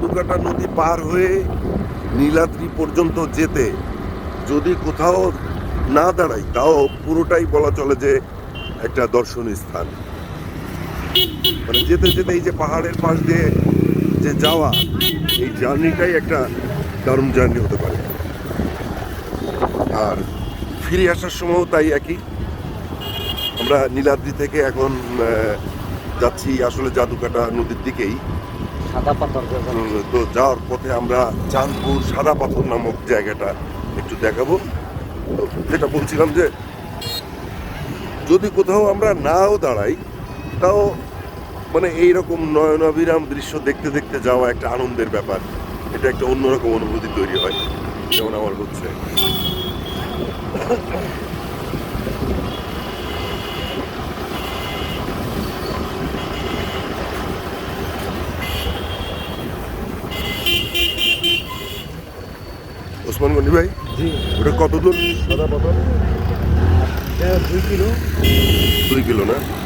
জাদুকাটা নদী পার হয়ে নীলাদ্রি পর্যন্ত যেতে যদি কোথাও না দাঁড়াই, তাও পুরোটাই বলা চলে যে একটা দর্শনীয় স্থান। মানে যেতে যেতে এই যে পাহাড়ের পাশ দিয়ে যে যাওয়া, এই জার্নিটাই একটা দারুণ জার্নি হতে পারে। আর ফিরে আসার সময়ও তাই একই। আমরা নীলাদ্রি থেকে এখন যাচ্ছি আসলে জাদুকাটা নদীর দিকেই। সাদা পাথর তো যাওয়ার পথে আমরা চাঁদপুর সাদা পাথর নামক জায়গাটা একটু দেখাবো। তো যেটা বলছিলাম যে, যদি কোথাও আমরা নাও দাঁড়াই, তাও মানে এইরকম নয়নাভিরাম দৃশ্য দেখতে দেখতে যাওয়া একটা আনন্দের ব্যাপার। এটা একটা অন্যরকম অনুভূতি তৈরি হয়। যেমন আমার হচ্ছে। ওসমান গনি ভাই জি। ওটা কত দূর সাদা পাথর। দুই কিলো। দুই কিলো না?